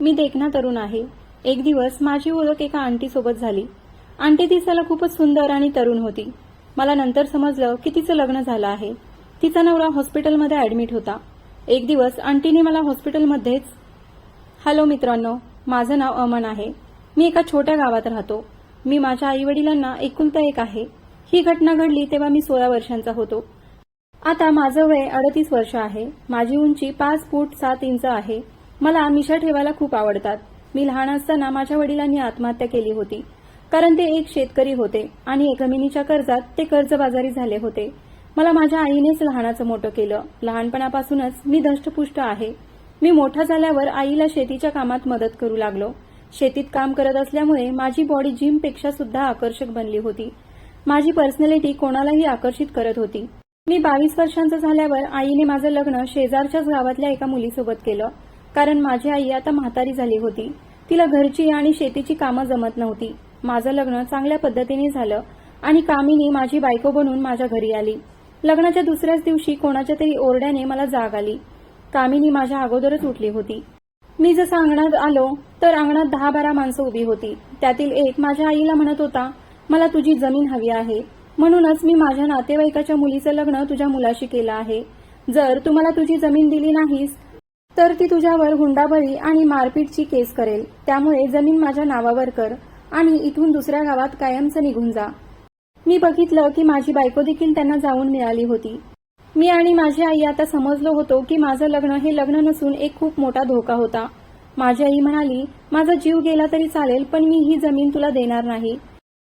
मी देखना तरुण आहे. एक दिवस माझी ओळख एका आंटी सोबत झाली. आंटी दिसायला खूपच सुंदर आणि तरुण होती. मला नंतर समजलं की तिचं लग्न झालं आहे. तिचा नवरा हॉस्पिटलमध्ये ऍडमिट होता. एक दिवस आंटीने मला हॉस्पिटलमध्येच हॅलो मित्रांनो माझं नाव अमन आहे. मी एका छोट्या गावात राहतो. मी माझ्या आई वडिलांना एकुलता एक आहे. ही घटना घडली तेव्हा मी सोळा वर्षांचा होतो. आता माझं वय अडतीस वर्ष आहे. माझी उंची पाच फूट सात इंच आहे. मला मिशा ठेवायला खूप आवडतात. मी लहान असताना माझ्या वडिलांनी आत्महत्या केली होती. कारण ते एक शेतकरी होते आणि जमिनीच्या कर्जात ते कर्जबाजारी झाले होते. मला माझ्या आईनेच लहानाचं मोठं केलं. लहानपणापासूनच मी धष्टपुष्ट आहे. मी मोठा झाल्यावर आईला शेतीच्या कामात मदत करू लागलो. शेतीत काम करत असल्यामुळे माझी बॉडी जिमपेक्षा सुद्धा आकर्षक बनली होती. माझी पर्सनॅलिटी कोणालाही आकर्षित करत होती. मी बावीस वर्षांचं झाल्यावर आईने माझं लग्न शेजारच्याच गावातल्या एका मुलीसोबत केलं. कारण माझी आई आता म्हातारी झाली होती. तिला घरची आणि शेतीची कामं जमत नव्हती. माझं लग्न चांगल्या पद्धतीने झालं आणि कामिनी माझी बायको बनून माझ्या घरी आली. लग्नाच्या दुसऱ्याच दिवशी कोणाच्या तरी ओरड्याने मला जाग आली. कामिनी माझ्या अगोदरच उठली होती. मी जसं अंगणात आलो तर अंगणात दहा बारा माणसं उभी होती. त्यातील एक माझ्या आईला म्हणत होता मला तुझी जमीन हवी आहे. म्हणूनच मी माझ्या नातेवाईकाच्या मुलीचं लग्न तुझ्या मुलाशी केलं आहे. जर तुम्हाला तुझी जमीन दिली नाहीस तर ती तुझ्यावर हुंडाबळी आणि मारपीटची केस करेल. त्यामुळे जमीन माझ्या नावावर कर आणि इथून दुसऱ्या गावात कायमचं निघून जा. मी बघितलं की माझी बायको देखील त्यांना जाऊन मिळाली होती. मी आणि माझी आई आता समजलो होतो की माझं लग्न हे लग्न नसून एक खूप मोठा धोका होता. माझी आई म्हणाली माझा जीव गेला तरी चालेल पण मी ही जमीन तुला देणार नाही.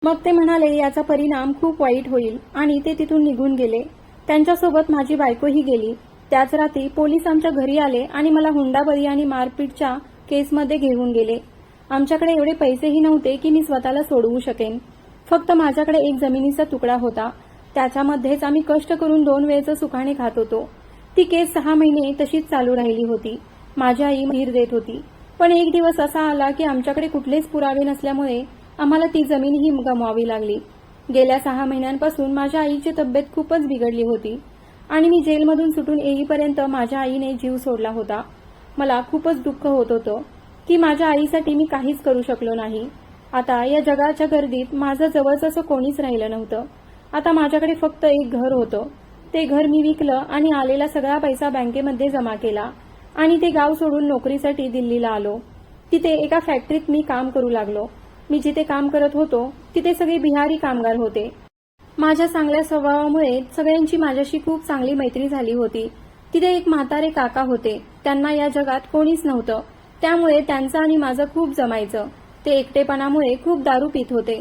मग ते म्हणाले याचा परिणाम खूप वाईट होईल. आणि ते तिथून निघून गेले. त्यांच्यासोबत माझी बायकोही गेली. त्याच रात्री पोलीस आमच्या घरी आले आणि मला हुंडाबळी आणि मारपीटच्या केसमध्ये घेऊन गेले. आमच्याकडे एवढे पैसेही नव्हते की मी स्वतःला सोडवू शकेन. फक्त माझ्याकडे एक जमिनीचा तुकडा होता. त्याच्यामध्येच आम्ही कष्ट करून दोन वेळचं सुखाने खात होतो. ती केस सहा महिने तशीच चालू राहिली होती. माझी आई धीर देत होती. पण एक दिवस असा आला की आमच्याकडे कुठलेच पुरावे नसल्यामुळे आम्हाला ती जमीनही गमवावी लागली. गेल्या सहा महिन्यांपासून माझ्या आईची तब्येत खूपच बिघडली होती. आणि मी जेलमधून सुटून येईपर्यंत माझ्या आईने जीव सोडला होता. मला खूपच दुःख होत होतं की माझ्या आईसाठी मी काहीच करू शकलो नाही. आता या जगाच्या गर्दीत माझं जवळचं असं कोणीच राहिलं नव्हतं. आता माझ्याकडे फक्त एक घर होतं. ते घर मी विकलं आणि आलेला सगळा पैसा बँकेमध्ये जमा केला आणि ते गाव सोडून नोकरीसाठी दिल्लीला आलो. तिथे एका फॅक्टरीत मी काम करू लागलो. मी जिथे काम करत होतो तिथे सगळे बिहारी कामगार होते. माझ्या चांगल्या स्वभावामुळे सगळ्यांची माझ्याशी खूप चांगली मैत्री झाली होती. तिथे एक म्हातारे काका होते. त्यांना या जगात कोणीच नव्हतं. त्यामुळे त्यांचं आणि माझं खूप जमायचं. ते एकटेपणामुळे खूप दारू पित होते.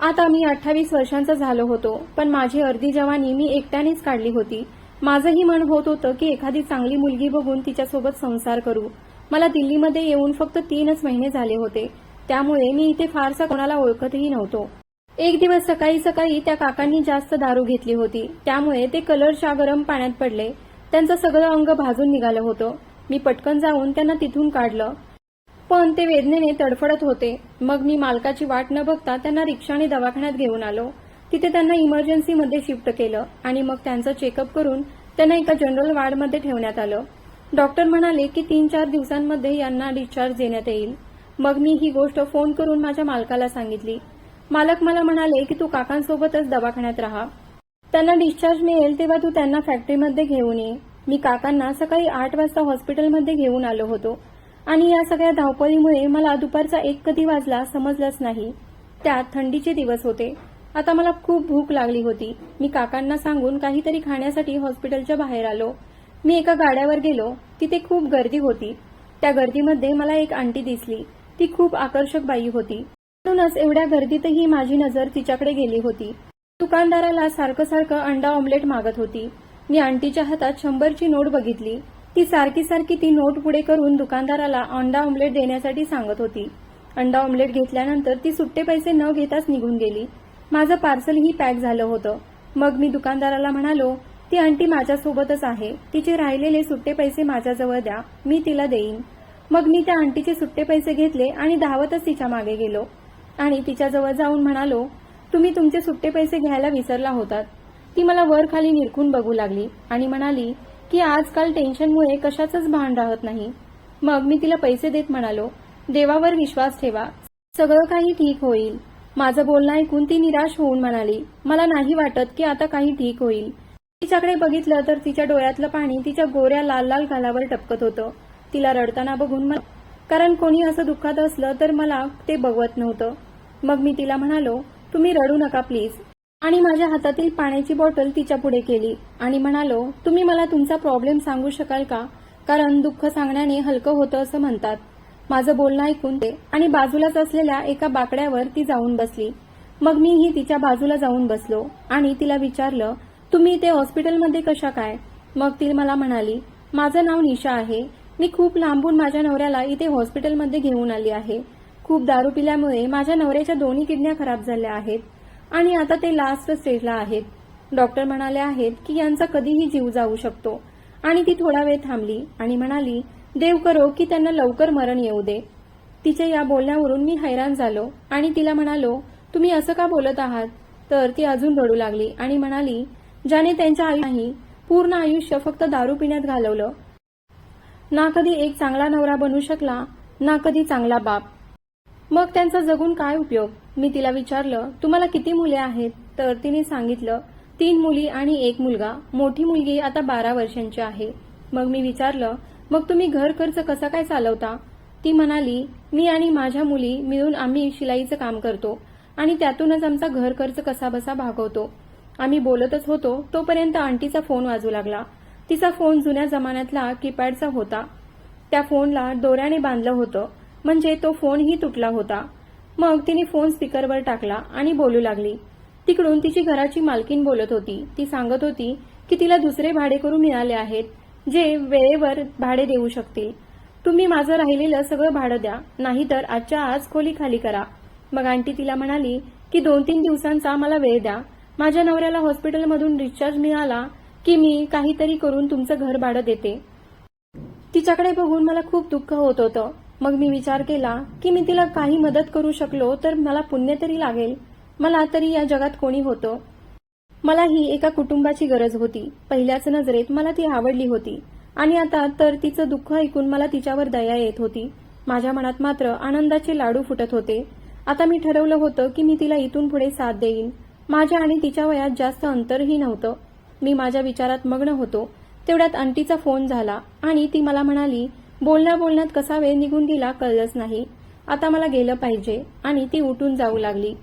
आता मी अठ्ठावीस वर्षांचा झालो होतो पण माझी अर्धी जवानी मी एकट्यानेच काढली होती. माझंही मन होत होतं की एखादी चांगली मुलगी बघून तिच्यासोबत संसार करू. मला दिल्लीमध्ये येऊन फक्त तीनच महिने झाले होते. त्यामुळे मी इथे फारसा कोणाला ओळखतही नव्हतो. एक दिवस सकाळी सकाळी त्या काकांनी जास्त दारू घेतली होती. त्यामुळे ते कलरच्या गरम पाण्यात पडले. त्यांचं सगळं अंग भाजून निघालं होतं. मी पटकन जाऊन त्यांना तिथून काढलं. पण ते वेदनेने तडफडत होते. मग मी मालकाची वाट न बघता त्यांना रिक्षाने दवाखान्यात घेऊन आलो. तिथे त्यांना इमर्जन्सीमध्ये शिफ्ट केलं आणि मग त्यांचं चेकअप करून त्यांना एका जनरल वार्डमध्ये ठेवण्यात आलं. डॉक्टर म्हणाले की तीन चार दिवसांमध्ये यांना डिस्चार्ज देण्यात येईल. मग मी ही गोष्ट फोन करून माझ्या मालकाला सांगितली. मालक मला म्हणाले की तू काकांसोबतच दवाखान्यात राहा. त्यांना डिस्चार्ज मिळेल तेव्हा तू त्यांना फॅक्टरीमध्ये घेऊन ये. मी काकांना सकाळी आठ वाजता हॉस्पिटलमध्ये घेऊन आलो होतो. आणि या सगळ्या धावपळीमुळे मला दुपारचा एक कधी वाजला समजलंच नाही. त्यात थंडीचे दिवस होते. आता मला खूप भूक लागली होती. मी काकांना सांगून काहीतरी खाण्यासाठी हॉस्पिटलच्या बाहेर आलो. मी एका गाड्यावर गेलो. तिथे खूप गर्दी होती. त्या गर्दीमध्ये मला एक आंटी दिसली. ती खूप आकर्षक बाई होती. म्हणूनच एवढ्या गर्दीतही माझी नजर तिच्याकडे गेली होती. दुकानदाराला सारखं सारखं अंडा ऑमलेट मागत होती. मी आंटीच्या हातात शंभरची नोट बघितली. ती सारखी सारखी ती नोट पुढे करून दुकानदाराला अंडा ऑमलेट देण्यासाठी सांगत होती. अंडा ऑमलेट घेतल्यानंतर ती सुट्टे पैसे न घेताच निघून गेली. माझं पार्सलही पॅक झालं होतं. मग मी दुकानदाराला म्हणालो ती आंटी माझ्यासोबतच आहे. तिचे राहिलेले सुट्टे पैसे माझ्याजवळ द्या. मी तिला देईन. मग मी त्या आंटीचे सुट्टे पैसे घेतले आणि धावतच तिच्यामागे गेलो. आणि तिच्याजवळ जाऊन म्हणालो तुम्ही तुमचे सुट्टे पैसे घ्यायला विसरला होतात. ती मला वर खाली निरखून बघू लागली आणि म्हणाली की आजकाल टेन्शनमुळे कशाचंच भान राहत नाही. मग मी तिला पैसे देत म्हणालो देवावर विश्वास ठेवा सगळं काही ठीक होईल. माझं बोलणं ऐकून ती निराश होऊन म्हणाली मला नाही वाटत की आता काही ठीक होईल. तिच्याकडे बघितलं तर तिच्या डोळ्यातलं पाणी तिच्या गोऱ्या लाल लाल गालावर टपकत होतं. तिला रडताना बघून कारण कोणी असं दुःखात असलं तर मला ते बघवत नव्हतं. मग मी तिला म्हणालो तुम्ही रडू नका प्लीज आणि माझ्या हातातील पाण्याची बॉटल तिच्या पुढे केली आणि म्हणालो तुम्ही मला तुमचा प्रॉब्लेम सांगू शकाल का? कारण दुःख सांगण्याने हलकं होतं असं म्हणतात. माझं बोलणं ऐकून ते आणि बाजूलाच असलेल्या एका बाकड्यावर ती जाऊन बसली. मग मीही तिच्या बाजूला जाऊन बसलो आणि तिला विचारलं तुम्ही इथे हॉस्पिटलमध्ये कशा काय? मग ती मला म्हणाली माझं नाव निशा आहे. मी खूप लांबून माझ्या नवऱ्याला इथे हॉस्पिटलमध्ये घेऊन आली आहे. खूप दारू पिल्यामुळे माझ्या नवऱ्याच्या दोन्ही किडन्या खराब झाल्या आहेत आणि आता ते लास्ट स्टेजला आहेत. डॉक्टर म्हणाले आहेत की यांचा कधीही जीव जाऊ शकतो. आणि ती थोडा वेळ थांबली आणि म्हणाली देव करो की त्यांना लवकर मरण येऊ दे. तिच्या या बोलण्यावरून मी हैराण झालो आणि तिला म्हणालो तुम्ही असं का बोलत आहात? तर ती अजून रडू लागली आणि म्हणाली ज्याने त्यांच्या आई पूर्ण आयुष्य फक्त दारू पिण्यात घालवलं. ना कधी एक चांगला नवरा बनू शकला ना कधी चांगला बाप. मग त्यांचा जगून काय उपयोग? मी तिला विचारलं तुम्हाला किती मुले आहेत? तर तिने सांगितलं तीन मुली आणि एक मुलगा. मोठी मुलगी आता बारा वर्षांची आहे. मग मी विचारलं मग तुम्ही घर खर्च कसा काय चालवता? ती म्हणाली मी आणि माझ्या मुली मिळून आम्ही शिलाईचं काम करतो आणि त्यातूनच आमचा घर खर्च कसा बसा भागवतो. आम्ही बोलतच होतो तोपर्यंत आंटीचा फोन वाजू लागला. तिचा फोन जुन्या जमान्यातला कीपॅडचा होता. त्या फोनला दोऱ्याने बांधलं होतं. म्हणजे तो फोनही तुटला होता. मग तिने फोन स्पीकरवर टाकला आणि बोलू लागली. तिकडून तिची घराची मालकीन बोलत होती. ती सांगत होती की तिला दुसरे भाडेकरू मिळाले आहेत जे वेळेवर भाडे देऊ शकतील. तुम्ही माझं राहिलेलं सगळं भाडं द्या नाहीतर आजच्या आज खोली खाली करा. मग आंटी तिला म्हणाली की दोन तीन दिवसांचा मला वेळ द्या. माझ्या नवऱ्याला हॉस्पिटलमधून डिस्चार्ज मिळाला की मी काहीतरी करून तुमचं घर भाडं देते. तिच्याकडे बघून मला खूप दुःख होत होतं. मग मी विचार केला की मी तिला काही मदत करू शकलो तर मला पुण्य तरी लागेल. मला तरी या जगात कोणी होतं? मला ही एका कुटुंबाची गरज होती. पहिल्याच नजरेत मला ती आवडली होती. आणि आता तर तिचं दुःख ऐकून मला तिच्यावर दया येत होती. माझ्या मनात मात्र आनंदाचे लाडू फुटत होते. आता मी ठरवलं होतं की मी तिला इथून पुढे साथ देईन. माझ्या आणि तिच्या वयात जास्त अंतरही नव्हतं. मी माझ्या विचारात मग्न होतो. तेवढ्यात आंटीचा फोन झाला आणि ती मला म्हणाली बोलण्या बोलण्यात कसा वेळ निघून गेला कळलंच नाही. आता मला गेलं पाहिजे आणि ती उठून जाऊ लागली.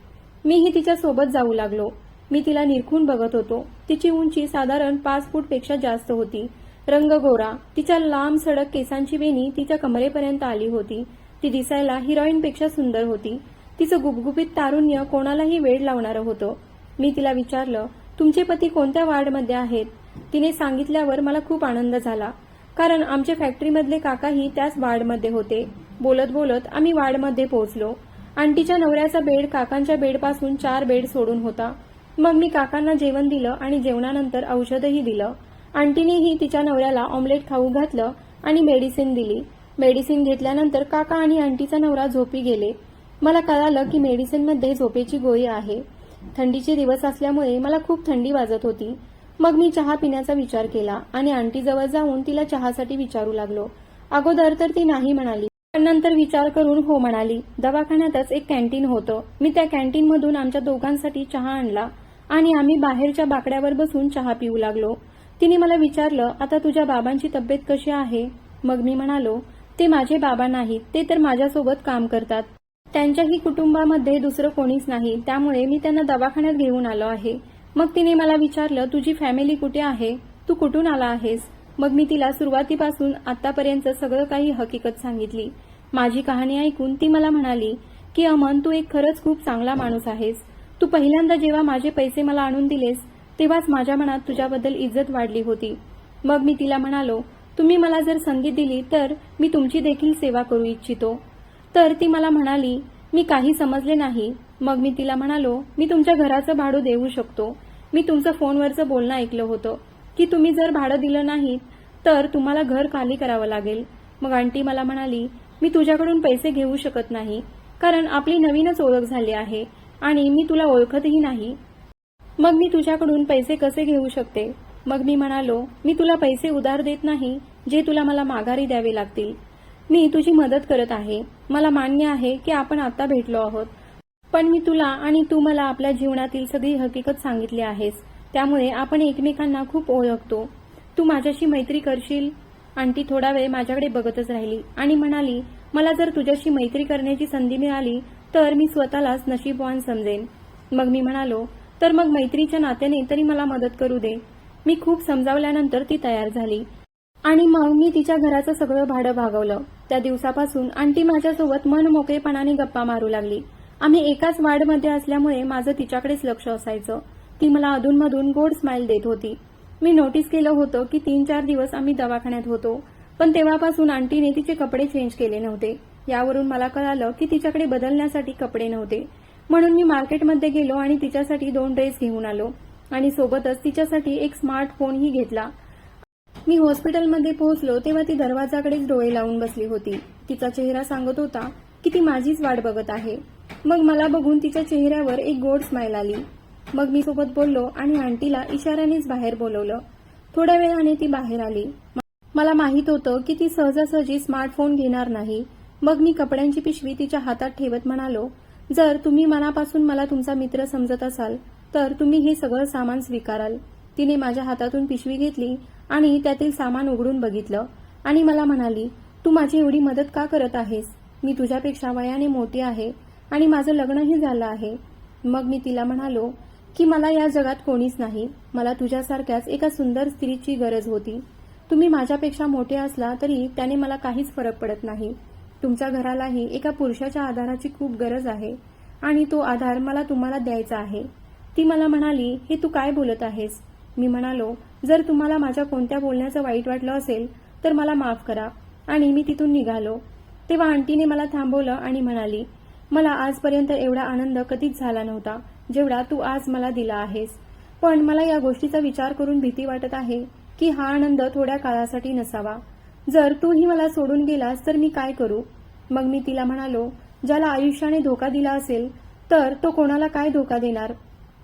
मीही तिच्या सोबत जाऊ लागलो. मी तिला निरखून बघत होतो. तिची उंची साधारण पाच फूटपेक्षा जास्त होती. रंग गोरा. तिच्या लांब सडक केसांची वेणी तिच्या कमरेपर्यंत आली होती. ती दिसायला हिरोईनपेक्षा सुंदर होती. तिचं गुबगुबीत तारुण्य कोणालाही वेळ लावणारं होतं. मी तिला विचारलं तुमचे पती कोणत्या वार्डमध्ये आहेत? तिने सांगितल्यावर मला खूप आनंद झाला. कारण आमच्या फॅक्टरीमधले काकाही त्याच वार्डमध्ये होते. बोलत बोलत आम्ही वार्डमध्ये पोहोचलो. आंटीच्या नवऱ्याचा बेड काकांच्या बेडपासून चार बेड सोडून होता. मग मी काकांना जेवण दिलं आणि जेवणानंतर औषधही दिलं. आंटीनेही तिच्या नवऱ्याला ऑमलेट खाऊ घातलं आणि मेडिसिन दिली. मेडिसिन घेतल्यानंतर काका आणि आंटीचा नवरा झोपी गेले. मला कळालं की मेडिसिनमध्ये झोपेची गोळी आहे. थंडीचे दिवस असल्यामुळे मला खूप थंडी वाजत होती. मग मी चहा पिण्याचा विचार केला आणि आंटीजवळ जाऊन तिला चहासाठी विचारू लागलो. अगोदर तर ती नाही म्हणाली. पण नंतर विचार करून हो म्हणाली. दवाखान्यातच एक कॅन्टीन होतं. मी त्या कॅन्टीनमधून आमच्या दोघांसाठी चहा आणला आणि आम्ही बाहेरच्या बाकड्यावर बसून चहा पिऊ लागलो. तिने मला विचारलं आता तुझ्या बाबांची तब्येत कशी आहे? मग मी म्हणालो ते माझे बाबा नाहीत. ते तर माझ्यासोबत काम करतात. त्यांच्याही कुटुंबामध्ये दुसरं कोणीच नाही. त्यामुळे मी त्यांना दवाखान्यात घेऊन आलो आहे. मग तिने मला विचारलं तुझी फॅमिली कुठे आहे? तू कुठून आला आहेस? मग मी तिला सुरुवातीपासून आतापर्यंत सगळं काही हकीकत सांगितली. माझी कहाणी ऐकून ती मला म्हणाली की अमन तू एक खरंच खूप चांगला माणूस आहेस. तू पहिल्यांदा जेव्हा माझे पैसे मला आणून दिलेस तेव्हाच माझ्या मनात तुझ्याबद्दल इज्जत वाढली होती. मग मी तिला म्हणालो तुम्ही मला जर संधी दिली तर मी तुमची देखील सेवा करू इच्छितो. तर ती मला म्हणाली मी काही समजले नाही. मग मी तिला म्हणालो मी तुमच्या घराचं भाडं देऊ शकतो. मी तुमचं फोनवरचं बोलणं ऐकलं होतं. की तुम्ही जर भाडं दिलं नाही तर तुम्हाला घर खाली करावं लागेल. मग आंटी मला म्हणाली मी तुझ्याकडून पैसे घेऊ शकत नाही कारण आपली नवीनच ओळख झाली आहे आणि मी तुला ओळखतही नाही. मग मी तुझ्याकडून पैसे कसे घेऊ शकते? मग मी म्हणालो मी तुला पैसे उधार देत नाही जे तुला मला माघारी द्यावे लागतील. मी तुझी मदत करत आहे. मला मान्य आहे की आपण आता भेटलो आहोत. पण मी तुला आणि तू मला आपल्या जीवनातील सगळी हकीकत सांगितली आहेस. त्यामुळे आपण एकमेकांना खूप ओळखतो. तू माझ्याशी मैत्री करशील. आंटी थोडा वेळ माझ्याकडे बघतच राहिली आणि म्हणाली मला जर तुझ्याशी मैत्री करण्याची संधी मिळाली तर मी स्वतःलाच नशीबवान समजेन. मग मी म्हणालो तर मग मैत्रीच्या नात्याने तरी मला मदत करू दे. मी खूप समजावल्यानंतर ती तयार झाली. आणि मग मी तिच्या घराचं सगळं भाडं भागवलं. त्या दिवसापासून आंटी माझ्यासोबत मन मोकळेपणाने गप्पा मारू लागली. आम्ही एकाच वार्डमध्ये असल्यामुळे माझं तिच्याकडेच लक्ष असायचं. ती मला अधूनमधून गोड स्माईल देत होती. मी नोटीस केलं होतं की तीन चार दिवस आम्ही दवाखान्यात होतो. पण तेव्हापासून आंटीने तिचे कपडे चेंज केले नव्हते. यावरून मला कळालं की तिच्याकडे बदलण्यासाठी कपडे नव्हते. म्हणून मी मार्केटमध्ये गेलो आणि तिच्यासाठी दोन ड्रेस घेऊन आलो. आणि सोबतच तिच्यासाठी एक स्मार्टफोनही घेतला. मी हॉस्पिटलमध्ये पोहोचलो तेव्हा ती दरवाजाकडेच डोळे लावून बसली होती. तिचा चेहरा सांगत होता की ती माझीच वाट बघत आहे. मग मला बघून तिच्या चेहऱ्यावर एक गोड स्माइल आली. मग मी सोबत बोललो आणि आंटीला इशाऱ्यानेच बाहेर बोलवलं. थोड्या वेळाने ती बाहेर आली. मला माहीत होतं की ती सहजासहजी स्मार्टफोन घेणार नाही. मग मी कपड्यांची पिशवी तिच्या हातात ठेवत म्हणालो जर तुम्ही मनापासून मला तुमचा मित्र समजत असाल तर तुम्ही हे सगळं सामान स्वीकाराल. तिने माझ्या हातातून पिशवी घेतली आणि त्यातील सामान उघडून बघितलं आणि मला म्हणाली तू माझी एवढी मदत का करत आहेस? मी तुझ्यापेक्षा वयाने मोठी आहे आणि माझं लग्नही झालं आहे. मग मी तिला म्हणालो की मला या जगात कोणीच नाही. मला तुझ्यासारख्याच एका सुंदर स्त्रीची गरज होती. तुम्ही माझ्यापेक्षा मोठे असला तरी त्याने मला काहीच फरक पडत नाही. तुमच्या घरालाही एका पुरुषाच्या आधाराची खूप गरज आहे आणि तो आधार मला तुम्हाला द्यायचा आहे. ती मला म्हणाली हे तू काय बोलत आहेस? मी म्हणालो जर तुम्हाला माझ्या कोणत्या बोलण्याचं वाईट वाटलं असेल तर मला माफ करा. आणि मी तिथून निघालो. तेव्हा आंटीने मला थांबवलं आणि म्हणाली मला आजपर्यंत एवढा आनंद कधीच झाला नव्हता जेवढा तू आज मला दिला आहेस. पण मला या गोष्टीचा विचार करून भीती वाटत आहे की हा आनंद थोड्या काळासाठी नसावा. जर तूही मला सोडून गेलास तर मी काय करू? मग मी तिला म्हणालो ज्याला आयुष्याने धोका दिला असेल तर तो कोणाला काय धोका देणार?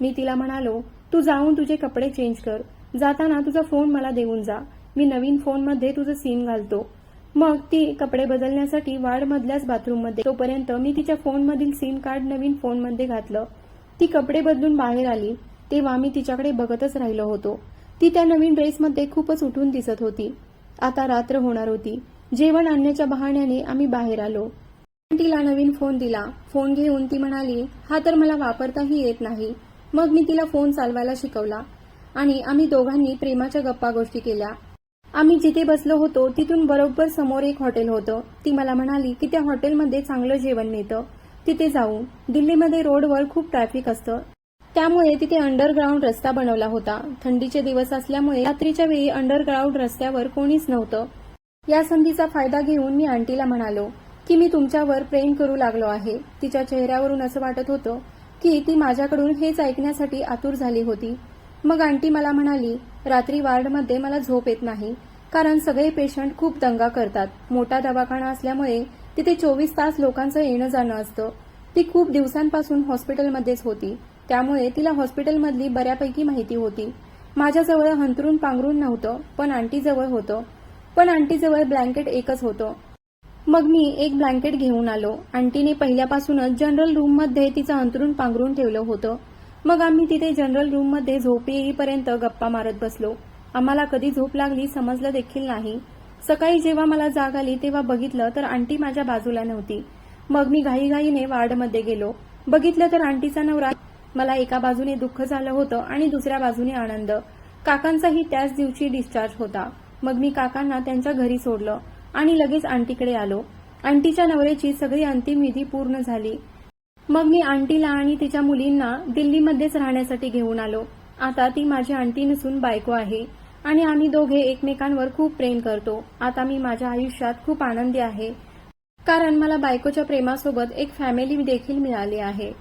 मी तिला म्हणालो तू जाऊन तुझे कपडे चेंज कर. जाताना तुझा फोन मला देऊन जा. मी नवीन फोनमध्ये तुझं सिम घालतो. मग ती कपडे बदलण्यासाठी वार्डमधल्याच बाथरूममध्ये. तोपर्यंत मी तिच्या फोनमधील सिम कार्ड नवीन फोनमध्ये घातलं. ती कपडे बदलून बाहेर आली. तेव्हा मी तिच्याकडे बघतच राहिलो होतो. ती त्या नवीन ड्रेसमध्ये खूपच उठून दिसत होती. आता रात्र होणार होती. जेवण आणण्याच्या बहाण्याने आम्ही बाहेर आलो. तिला नवीन फोन दिला. फोन घेऊन ती म्हणाली हा तर मला वापरताही येत नाही. मग मी तिला फोन चालवायला शिकवला. आणि आम्ही दोघांनी प्रेमाच्या गप्पा गोष्टी केल्या. आम्ही जिथे बसलो होतो तिथून बरोबर समोर एक हॉटेल होतं. ती मला म्हणाली की त्या हॉटेलमध्ये चांगलं जेवण मिळतं. तिथे जाऊ दिल्लीमध्ये रोडवर खूप ट्रॅफिक असतं. त्यामुळे तिथे अंडरग्राऊंड रस्ता बनवला होता. थंडीचे दिवस असल्यामुळे रात्रीच्या वेळी अंडरग्राऊंड रस्त्यावर कोणीच नव्हतं. या संधीचा फायदा घेऊन मी आंटीला म्हणालो की मी तुमच्यावर प्रेम करू लागलो आहे. तिच्या चेहऱ्यावरून असं वाटत होतं की ती माझ्याकडून हेच ऐकण्यासाठी आतुर झाली होती. मग आंटी मला म्हणाली रात्री वार्डमध्ये मला झोप येत नाही कारण सगळे पेशंट खूप दंगा करतात. मोठा दवाखाना असल्यामुळे तिथे चोवीस तास लोकांचं येणं जाणं असतं. ती खूप दिवसांपासून हॉस्पिटलमध्येच होती. त्यामुळे तिला हॉस्पिटलमधली बऱ्यापैकी माहिती होती. माझ्याजवळ हंतरून पांघरून नव्हतं पण आंटीजवळ होतं. पण आंटीजवळ ब्लँकेट एकच होतं. मग मी एक ब्लँकेट घेऊन आलो. आंटीने पहिल्यापासूनच जनरल रूममध्ये तिचं अंतरून पांघरून ठेवलं होतं. मग आम्ही तिथे जनरल रूममध्ये झोप येईपर्यंत गप्पा मारत बसलो. आम्हाला कधी झोप लागली समजलं देखील नाही. सकाळी जेव्हा मला जाग आली तेव्हा बघितलं तर आंटी माझ्या बाजूला नव्हती. मग मी घाईघाईने वार्डमध्ये गेलो. बघितलं तर आंटीचा नवरा मला एका बाजूने दुःख झालं होतं आणि दुसऱ्या बाजूने आनंद. काकांचाही त्याच दिवशी डिस्चार्ज होता. मग मी काकांना त्यांच्या घरी सोडलं आणि लगेच आंटीकडे आलो. आंटीच्या नवऱ्याची सगळी अंतिम विधी पूर्ण झाली. मग मी आंटीला आणि तिच्या मुलींना दिल्लीमध्येच राहण्यासाठी घेऊन आलो. आता ती माझी आंटी नसून बायको आहे आणि आम्ही दोघे एकमेकांवर खूप प्रेम करतो. आता मी माझ्या आयुष्यात खूप आनंदी आहे. कारण मला बायकोच्या प्रेमासोबत एक फॅमिली देखील मिळाली आहे.